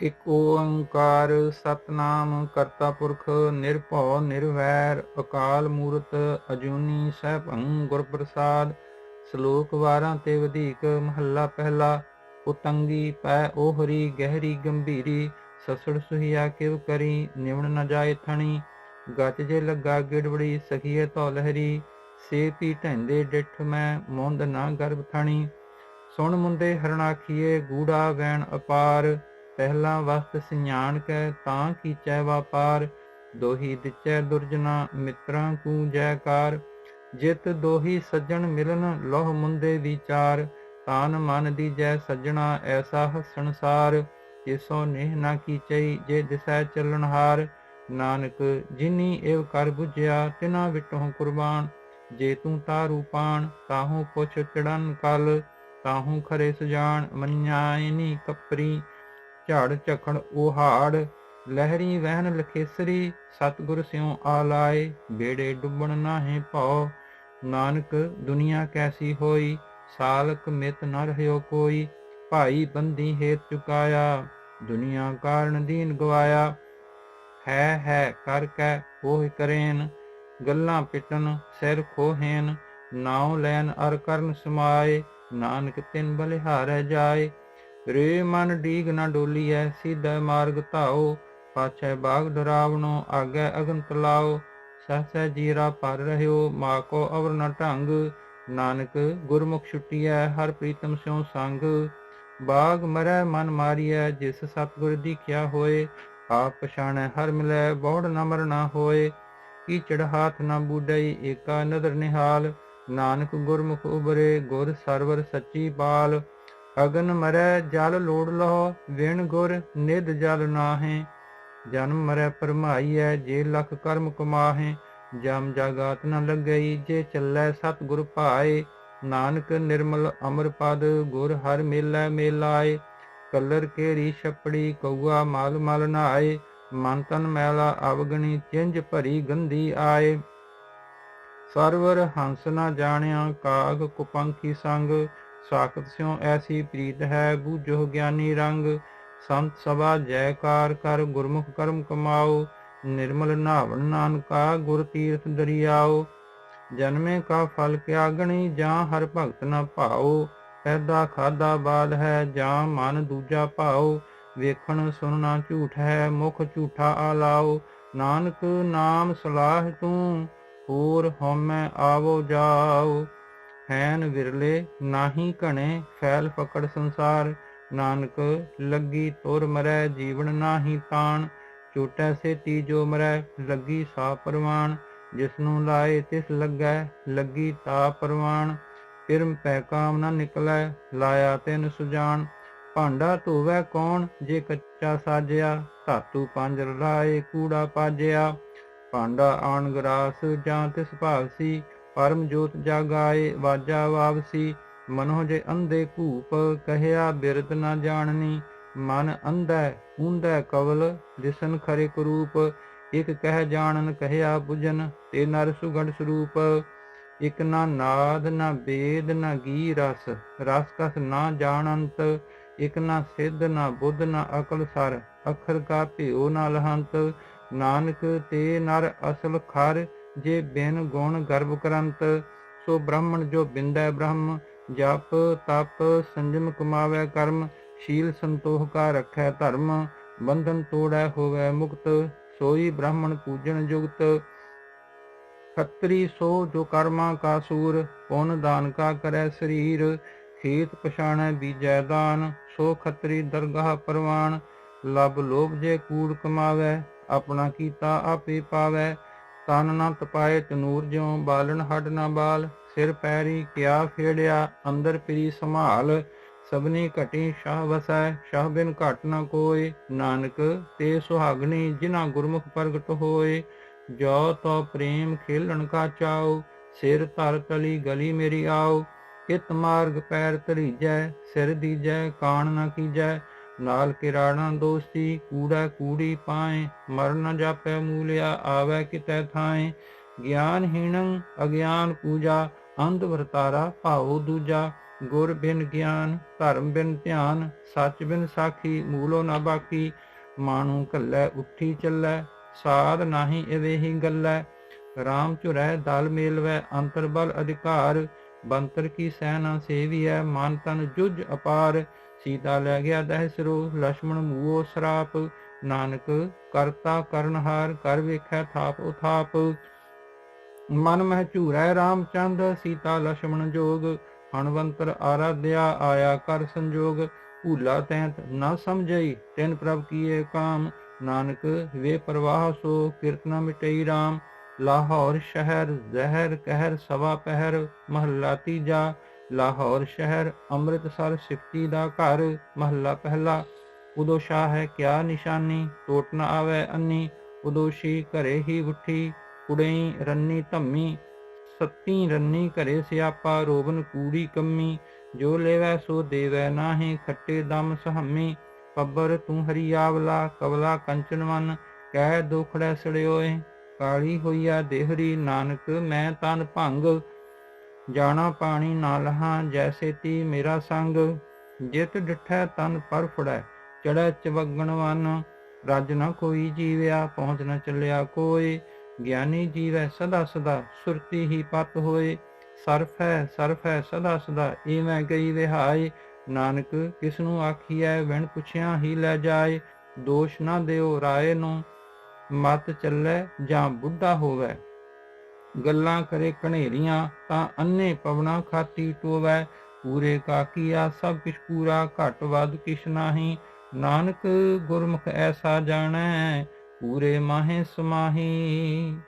ਇਕ ਓੰਕਾਰ ਸਤਨਾਮ ਕਰਤਾ ਪੁਰਖ ਨਿਰਭਉ ਨਿਰਵੈਰ, ਅਕਾਲ ਮੂਰਤ ਅਜੂਨੀ ਸੈਭੰ ਗੁਰ ਪ੍ਰਸਾਦ ਸ਼ਲੋਕ ਵਾਰਾਂ ਤੇ ਵਧੀਕ ਮਹੱਲਾ ਪਹਿਲਾ, ਉਤੰਗੀ ਪੈ ਓਹਰੀ ਗਹਿਰੀ ਗੰਭੀਰੀ, ਸਸੜ ਸੁਹੀਆ ਕਿਵ ਕਰੀ, ਨਿਵਣ ਨ ਜਾਏ ਥਣੀ, ਗੱਜ ਜੇ ਲੱਗਾ ਗਿੜਵੜੀ ਸਖੀਏ ਤੋ ਲਹਿਰੀ, ਸੇ ਪੀ ਢੈਂਦੇ ਡਿਠ ਮੈਂ ਮੋੰਦ ਨਾ ਗਰਭ ਥਣੀ, ਸੁਣ ਮੁੰਦੇ ਹਰਣਾਖੀਏ ਗੂੜਾ ਵੈਣ ਅਪਾਰ ਪਹਿਲਾ ਵਸਤ ਸਿਆਣ ਕੈ, ਤਾਂ ਕੀਚੈ ਵਾਪਾਰ। ਦੋਹੀ ਦਿਚੈ ਦੁਰਜਨਾ, ਮਿੱਤਰਾਂ ਕੂ ਜੈਕਾਰ। ਜਿਤ ਦੋਹੀ ਸੱਜਣ ਮਿਲਨ, ਲੋਹ ਮੁੰਦੇ ਵਿਚਾਰ। ਤਾਨ ਮਨ ਦੀ ਜੈ ਸੱਜਣਾ, ਐਸਾ ਹਸਣ ਜਿਸੋ ਨੇਹ ਨਾ ਕੀਚਈ ਜੇ ਦਿਸੈ ਚੱਲਣ ਹਾਰ। ਨਾਨਕ, ਜਿਨੀ ਏਵ ਕਰ 부ਝਿਆ ਤਿਨਾ ਵਿਟਹੁ ਕੁਰਬਾਨ। ਜੇ ਤੂੰ ਤਾਰੂ ਪਾਣ, ਤਾਹੂ ਪੁੱਛ ਚੜਨ ਕਲ। ਤਾਹੂ ਖਰੇ ਸੁਜਾਨ ਮੰਨਿਆਇਨੀ ਕਪਰੀ। ਝਾੜ ਝਖੜ ਉਹਾੜ ਲਹਿਰੀ ਵਹਿਣ ਲਖੇਸਰੀ, ਸਤਗੁਰ ਸਿਉ ਆਲਾਏ ਬੇੜੇ ਡੁੱਬਣ ਨਾਹੇ ਭਉ, ਨਾਨਕ ਦੁਨੀਆ ਕੈਸੀ ਹੋਈ, ਸਾਲਕ ਮਿਤ ਨ ਰਹਿਓ ਕੋਈ, ਭਾਈ ਬੰਦੀ ਹੇਤ ਚੁਕਾਇਆ, ਦੁਨੀਆ ਕਾਰਨ ਦੀਨ ਗਵਾਇਆ, ਹੈ ਹੈ, ਕਰ, ਕੈ ਉਹ ਕਰੇਨ, ਗੱਲਾਂ ਪਿਟਨ ਸਿਰ ਖੋਹੇਨ, ਨਾਉ ਲੈਨ ਅਰ ਕਰਨ ਸਮਾਏ, ਨਾਨਕ ਤਿਨ ਬਲਿਹਾਰੈ ਜਾਏ ਰੇ ਮਨ ਡੀਗ ਨਾ ਡੋਲੀਐ, ਸਿੱਧਾ ਮਾਰਗ ਧਾਓ। ਪਾਛੈ ਬਾਗ ਡਰਾਵਣੋ, ਆਗੇ ਅਗਨ ਤਲਾਓ ਸਹਸੈ ਜੀਰਾ ਪਰ ਰਹਿਓ, ਮਾ ਕੋ ਅਵਰ ਨ ਢੰਗ। ਨਾਨਕ ਗੁਰਮੁਖ ਛੁਟੀਐ, ਹਰ ਪ੍ਰੀਤਮ ਸਿਉ ਸੰਗ। ਬਾਗ ਮਰੈ, ਮਨ ਮਾਰੀਐ, ਜਿਸ ਸਤਗੁਰ ਦੀਖਿਆ ਹੋਏ। ਆਪ ਪਛਾਣੈ, ਹਰ ਮਿਲੈ, ਬੋੜ ਨ ਮਰਨਾ ਹੋਏ। ਕੀ ਚੜ ਹਾਥ ਨ ਬੂਡਈ ਏਕਾ ਨਦਰ ਨਿਹਾਲ। ਨਾਨਕ ਗੁਰਮੁਖ ਉਬਰੇ, ਗੁਰ ਸਰਵਰ ਸੱਚੀ ਬਾਲ ਅਗਨ ਮਰੈ ਜਲ ਲੋੜ ਲਹੋ, ਵਿਣ ਗੁਰ ਨਿਧ ਜਲ ਨਾਹੇ। ਜਨਮ ਮਰੈ ਪਰਮਾਈਐ, ਜੇ ਲਖ ਕਰਮ ਕਮਾਹੇ। ਜਮ ਜਗਾਤ ਨ ਲੱਗਈ, ਜੇ ਚੱਲੈ ਸਤ ਗੁਰ ਭਾਏ। ਨਾਨਕ ਨਿਰਮਲ ਅਮਰ ਪਦ, ਗੁਰ ਹਰ ਮੇਲੈ ਮੇਲਾਏ। ਕਲਰ ਕੇਰੀ ਛਪੜੀ ਕਉਆ ਮਲ ਮਲ ਨਾਏ। ਮਨ ਤਨ ਮੈਲਾ ਅਵਗਣੀ ਚਿੰਜ ਭਰੀ ਗੰਧੀ ਆਏ। ਸਰਵਰ ਹੰਸ ਨਾ ਜਾਣਿਆ, ਕਾਗ ਕੁਪੰਖੀ ਸੰਗ। ਸਾਖਤ ਸਿਉ ਐਸੀ ਪ੍ਰੀਤ ਹੈ ਬੂਝੋ ਗਿਆਨੀ ਰੰਗ। ਸੰਤ ਸਭਾ ਜੈਕਾਰ ਕਰ ਗੁਰਮੁਖ ਕਰਮ ਕਮਾਓ, ਨਿਰਮਲ ਨਾਵਣ ਨਾਨਕਾ ਗੁਰ ਤੀਰਥ ਦਰਿਆਓ। ਜਨਮੇ ਕਾ ਫਲ ਕਿਆ ਗਣੀ, ਜਾਂ ਹਰ ਭਗਤ ਨਾ ਭਾਓ। ਪੈਦਾ ਖਾਦਾ ਬਾਦ ਹੈ, ਜਾਂ ਮਨ ਦੂਜਾ ਭਾਓ। ਵੇਖਣ ਸੁਣਨਾ ਝੂਠ ਹੈ, ਮੁਖ ਝੂਠਾ ਆਲਾਓ। ਨਾਨਕ ਨਾਮ ਸਲਾਹ ਤੂੰ, ਹੋਰ ਹਉਮੈ ਆਵੋ ਜਾਓ। ਹੈਨ ਵਿਰਲੇ, ਨਾਹੀ ਘਣੇ, ਫੈਲ ਫਕੜ ਸੰਸਾਰ। ਨਾਨਕ, ਲੱਗੀ ਤੁਰ ਮਰੈ, ਜੀਵਨ ਨਾਹੀ ਤਾਣ। ਝੂਟੈ ਸੇਤੀ ਜੋ ਮਰੈ, ਲੱਗੀ ਸਾ ਪਰਵਾਨ ਜਿਸ ਲਾਏ ਤਿਸ ਲੱਗੈ, ਲੱਗੀ ਤਾ ਪਰਵਾਨ ਪਿਰਮ ਪੈ ਕਾਮ ਨਾ ਨਿਕਲੈ, ਲਾਇਆ ਤਿਨ ਸੁਜਾਨ ਭਾਂਡਾ ਧੋਵੈ ਕੌਣ, ਜੇ ਕੱਚਾ ਸਾਜਿਆ, ਧਾਤੂ ਪੰਜ ਲਾਏ ਕੂੜਾ ਪਾਜਿਆ। ਭਾਂਡਾ ਆਣ ਗਰਾਸ ਜਾਂ ਤਿਸ ਭਾਵਸੀ ਪਰਮ ਜੋਤ ਜਾਗਾਏ, ਵਾਜਾ ਵਾਵਸੀ ਮਨੋ ਜੇ ਅੰਧੇ ਭੂਪ ਕਹਿਆ ਬਿਰਤ ਨਾ ਜਾਣਨੀ, ਮਨ ਅੰਧੈ ਉਂਧੈ ਕਵਲ, ਦਿਸਨ ਖਰੇ ਕਰੂਪ, ਇਕ ਕਹਿ ਜਾਣਨ ਕਹਿਆ 부ਜਨ ਤੇ ਨਰ ਸੁਗੜ ਸਰੂਪ, ਇਕ ਨਾ ਨਾਦ, ਨਾ ਵੇਦ ਨਾ ਗੀ ਰਸ ਰਸ ਕਸ ਨਾ ਜਾਣੰਤ, ਇਕ ਨਾ ਸਿੱਧ, ਨਾ ਬੁੱਧ, ਨਾ ਅਕਲ ਸਰ, ਅਖਰ ਕਾ ਭਿਓ ਨਾ ਲਹੰਤ, ਨਾਨਕ ਤੇ ਨਰ ਅਸਲ ਖਰ ਜੇ ਬਿਨ ਗੁਣ ਗਰਭ ਕਰੰਤ, ਸੋ ਬ੍ਰਾਹਮਣ ਜੋ ਬਿੰਦੈ ਬ੍ਰਹਮ। ਜਪ, ਤਪ, ਸੰਜਮ ਕਮਾਵੇ ਕਰਮ, ਸ਼ੀਲ ਸੰਤੋਖ ਕਾ ਰੱਖੈ ਧਰਮ। ਬੰਧਨ ਤੋੜੈ ਹੋਵੇ ਮੁਕਤ, ਸੋਈ ਬ੍ਰਾਹਮਣ ਪੂਜਨ ਜੁਗਤ। ਖੱਤਰੀ ਸੋ ਜੋ ਕਰਮਾ ਕਾ ਸੂਰ, ਪੁੰਨ ਦਾਨ ਕਾ ਕਰੈ ਸਰੀਰ। ਖੇਤ ਪਛਾਣੈ ਬੀਜੈ ਦਾਨ, ਸੋ ਖੱਤਰੀ ਦਰਗਾਹ ਪਰਵਾਨ। ਲਬ ਲੋਭ ਜੇ ਕੂੜ ਕਮਾਵੇ, ਆਪਣਾ ਕੀਤਾ ਆਪੇ ਪਾਵੇ। ਤਨ ਨਾ ਤਪਾਏ ਤਨੂਰ ਜਿਉ, ਬਾਲਣ ਹੱਡ ਨਾ ਬਾਲ, ਸਿਰ ਪੈਰੀ ਕਿਆ ਫੇੜਿਆ, ਅੰਦਰ ਪਰੀ ਸੰਭਾਲ, ਸਭਨੀ ਘਟੀ ਸ਼ਾਹ ਵਸੈ, ਸ਼ਾਹ ਬਿਨ ਘਟ ਨਾ ਕੋਏ, ਨਾਨਕ ਤੇ ਸੁਹਾਗਣੀ ਜਿਨ੍ਹਾਂ ਗੁਰਮੁਖ ਪ੍ਰਗਟ ਹੋਏ, ਜੋ ਤੋ ਪ੍ਰੇਮ ਖੇਲਣ ਕਾ ਚਾਓ ਸਿਰ ਧਰ ਤਲੀ ਗਲੀ ਮੇਰੀ ਆਓ ਕਿਤ ਮਾਰਗ ਪੈਰ ਧਰੀਜੈ, ਸਿਰ ਦੀਜੈ, ਕਾਣ ਨਾ ਕੀਜੈ ਨਾਲ ਕਿਰਾਣਾ ਦੋਸਤੀ, ਕੂੜਾ ਕੂੜੀ ਪਾਏ ਮਰ ਨ ਜਾਪੈ ਮੂਲਿਆ, ਆਵੈ ਕਿਤੈ ਥਾਏ। ਗਿਆਨ ਹੀਣੰ ਅਗਿਆਨ ਪੂਜਾ, ਅੰਧ ਵਰਤਾਰਾ ਭਾਉ ਦੂਜਾ। ਗੁਰ ਬਿਨ ਗਿਆਨ, ਧਰਮ ਬਿਨ ਧਿਆਨ, ਸੱਚ ਬਿਨ ਸਾਖੀ, ਮੂਲੋ ਨਾ ਬਾਕੀ। ਮਾਣੂ ਕੱਲੇ ਉੱਠੀ ਚੱਲੈ, ਸਾਧ ਨਾਹੀ ਇਵੇਹੀ ਗੱਲੈ। ਰਾਮ ਝੁਰੈ, ਦਲ ਮੇਲਵੈ, ਅੰਤਰ ਬਲ ਅਧਿਕਾਰ। ਬੰਤਰ ਕੀ ਸੈਨਾ ਹੈ ਮਨ ਤਨ ਜੁਜ ਅਪਾਰ। ਸੀਤਾ ਲੈ ਗਿਆ ਦਹਿ ਸਿਰੋ ਲక్ష్మణ ਮੂਓ ਸਰਾਪ। ਨਾਨਕ ਕਰਤਾ ਕਰਨਹਾਰ, ਕਰ ਵੇਖੈ ਥਾਪ ਉਥਾਪ। ਮਨ ਮਹਿ ਝੂਰੈ ਰਾਮਚੰਦ, ਸੀਤਾ ਲక్ష్మణ ਜੋਗ। ਹਣਵੰਤਰ ਆਰਾਧਿਆ ਆਇਆ ਕਰ ਸੰਜੋਗ। ਭੂਲਾ ਤੈਂ ਨਾ ਸਮਝਈ, ਤੈਨ ਪ੍ਰਭ ਕੀਏ ਕਾਮ। ਨਾਨਕ ਵੇ ਪ੍ਰਵਾਹ ਸੋ ਕਿਰਤਨਾ ਮਿਟਈ RAM ਲਾਹੌਰ ਸ਼ਹਿਰ ਜ਼ਹਿਰ ਕਹਿਰ ਸਵਾ ਪਹਿਰ ਮਹੱਲਾ ਤੀਜਾ, ਲਾਹੌਰ ਸ਼ਹਿਰ ਅੰਮ੍ਰਿਤਸਰ ਸਿਫਤੀ ਦਾ ਘਰ, ਮਹੱਲਾ ਪਹਿਲਾ। ਉਦੋ ਸ਼ਾਹ ਹੈ ਕਿਆ ਨਿਸ਼ਾਨੀ, ਟੋਟ ਨਾ ਆਵੇ ਅੰਨੀ ਉਦੋਸ਼ੀ ਘਰੇ ਹੀ ਉਠੀ, ਕੁੜਈ ਰੰਨੀ ਧੰਮੀ, ਸੱਤੀ ਰੰਨੀ ਘਰੇ ਸਿਆਪਾ ਰੋਬਨ ਕੂੜੀ ਕੰਮੀ, ਜੋ ਲੈਵੈ ਸੋ ਦੇਵੈ ਨਾਹੀ, ਖੱਟੇ ਦਮ ਸਹਮੀ, ਪੱਬਰ ਤੂੰ ਹਰੀ ਆਵਲਾ, ਕਵਲਾ ਕੰਚਨਵਨ ਕਹਿ ਦੁਖੜੈ ਸੜਿਓਏ। ਕਾਲੀ ਹੋਈਆ ਦੇਹਰੀ ਨਾਨਕ, ਮੈਂ ਤਨ ਭੰਗ। ਜਾਣਾ ਪਾਣੀ ਨਾਲ ਹਾਂ, ਜੈਸੇ ਤੀ ਮੇਰਾ ਸੰਗ। ਜਿਤ ਡਿਠੈ ਤਨ ਪਰ ਫੜੈ ਚੜੈ ਚਵਗਣ ਵਨ। ਰੱਜ ਨ ਕੋਈ ਜੀਵਿਆ, ਪਹੁੰਚ ਨ ਚੱਲਿਆ ਕੋਈ। ਗਿਆਨੀ ਜੀਵੈ ਸਦਾ ਸਦਾ, ਸੁਰਤੀ ਹੀ ਪਤ ਹੋਏ। ਸਰਫ ਹੈ ਸਰਫ ਹੈ ਸਦਾ ਸਦਾ ਏਵੇਂ ਗਈ ਵਿਹਾਈ ਨਾਨਕ ਕਿਸ ਨੂੰ ਆਖੀਐ ਵਿਣ ਪੁੱਛਿਆ ਹੀ ਲੈ ਜਾਏ। ਦੋਸ਼ ਨਾ ਦਿਓ ਰਾਏ ਨੂੰ ਮਤ ਚੱਲੇ ਜਾਂ ਬੁੱਢਾ ਹੋਵੇ। ਗੱਲਾਂ ਕਰੇ ਕਣੇਰੀਆਂ ਤਾਂ ਅੰਨੇ ਪਵਣਾ ਖਾਤੀ ਟੋਵੈ। ਪੂਰੇ ਕਾਕੀਆ ਸਭ ਕਿਛ ਪੂਰਾ ਘਟ ਵੱਧ ਕਿਛ ਨਾਹੀ। ਨਾਨਕ ਗੁਰਮੁਖ ਐਸਾ ਜਾਣੈ, ਪੂਰੇ ਮਾਹੇ ਸਮਾਹੀ।